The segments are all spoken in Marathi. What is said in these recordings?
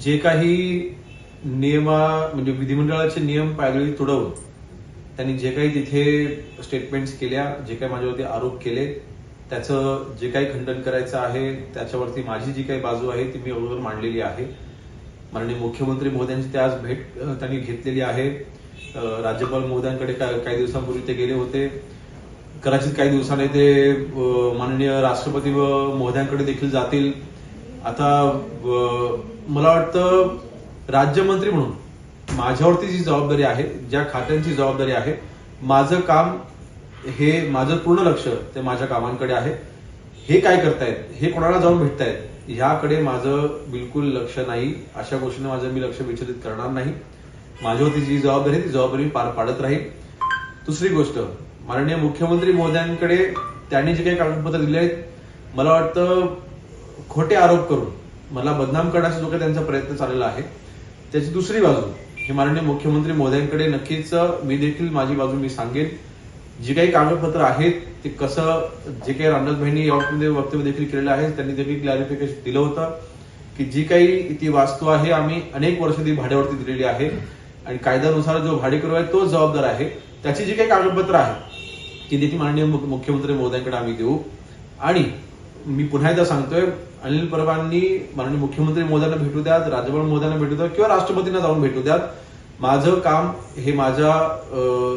जे काही नियमा म्हणजे विधिमंडळाचे नियम पायदळी तुडवून त्यांनी जे काही तिथे स्टेटमेंट्स केल्या जे काही माझ्यावरती आरोप केले त्याचं जे काही खंडन करायचं आहे त्याच्यावरती माझी जी काही बाजू आहे ती मी अगोदर मांडलेली आहे. माननीय मुख्यमंत्री महोदयांची ते आज भेट त्यांनी घेतलेली आहे. राज्यपाल महोदयांकडे काही दिवसांपूर्वी ते गेले होते. कदाचित काही दिवसाने ते माननीय राष्ट्रपती व महोदयांकडे देखील जातील. आता मला वाटतं राज्यमंत्री म्हणून माझ्यावरती जी जबाबदारी आहे ज्या खात्यांची जबाबदारी आहे माझं काम हे माझं पूर्ण लक्ष ते माझ्या कामांकडे आहे. हे काय करतायत? हे कोणाला जाऊन भेटतायत? ह्याकडे माझं बिलकुल लक्ष नाही. अशा गोष्टीने माझं मी लक्ष विचलित करणार नाही. माझ्यावरती जी जबाबदारी आहे ती जबाबदारी मी पार पाडत राहील. दुसरी गोष्ट माननीय मुख्यमंत्री महोदयांकडे त्यांनी जे काही कागदपत्र दिले आहेत मला वाटतं खोटे आरोप करून मला बदनाम करण्याचा जो काही त्यांचा प्रयत्न चाललेला आहे त्याची दुसरी बाजू हे माननीय मुख्यमंत्री मोद्यांकडे नक्कीच मी देखील माझी बाजू मी सांगेन. जी काही कागदपत्र आहेत ते कसं जे काही रामदासभाईंनी यामध्ये वक्तव्य देखील केलेलं आहे त्यांनी देखील क्लॅरिफिकेशन दिलं होतं की जी काही ती वास्तू आहे आम्ही अनेक वर्ष ती भाड्यावरती दिलेली आहे. आणि कायद्यानुसार जो भाडेकरू आहे तोच जबाबदार आहे. त्याची जी काही कागदपत्र आहेत ती देखील माननीय मुख्यमंत्री मोद्यांकडे आम्ही देऊ. आणि मी पुन्हा एकदा सांगतोय अनिल परबांनी माननीय मुख्यमंत्री महोदयांना भेटू द्यात राज्यपाल महोदयांना भेटू द्यात किंवा राष्ट्रपतींना जाऊन भेटू द्यात. माझं काम हे माझ्या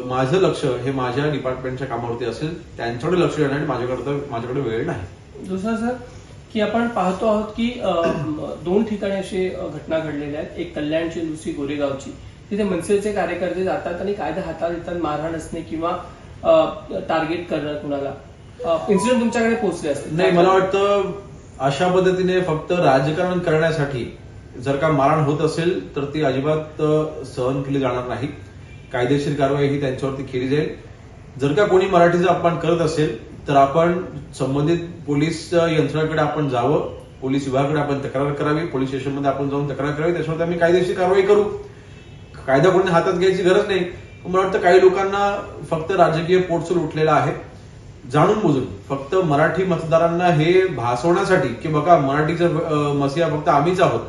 माझं लक्ष हे माझ्या डिपार्टमेंटच्या कामावरती असेल. त्यांच्याकडे लक्ष देण्यासाठी माझ्याकडे माझ्याकडे वेळ नाही. दुसरं सर की आपण पाहतो आहोत की दोन ठिकाणी अशी घटना घडलेल्या आहेत. एक कल्याणची दुसरी गोरेगावची. तिथे मनसेचे कार्यकर्ते जातात आणि कायदा हातात येतात मारहाण असणे किंवा टार्गेट करणं कुणाला. इन्सिडेंट तुमच्याकडे पोहोचले असते. नाही मला वाटतं अशा पद्धतीने फक्त राजकारण करण्यासाठी जर का मारण होत असेल तर ती अजिबात सहन केली जाणार नाही. कायदेशीर कारवाई ही त्यांच्यावरती केली जाईल. जर का कोणी मराठीचा अपमान करत असेल तर आपण संबंधित पोलीस यंत्रणाकडे आपण जावं पोलीस विभागाकडे आपण तक्रार करावी पोलीस स्टेशनमध्ये आपण जाऊन तक्रार करावी त्याच्यावर आम्ही कायदेशीर कारवाई करू. कायदा कोणी हातात घ्यायची गरज नाही. मला वाटतं काही लोकांना फक्त राजकीय पोटसूल उठलेला आहे. जाणून बुजून. फक्त मराठी मतदारांना हे भासवण्यासाठी की बघा मराठीचं मसिया फक्त आम्हीच आहोत.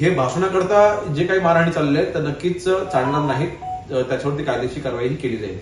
हे भाषणाकरता जे काही मारहाणी चालले आहेत तर नक्कीच चालणार नाहीत. त्याच्यावरती कायदेशीर कारवाई ही केली जाईल.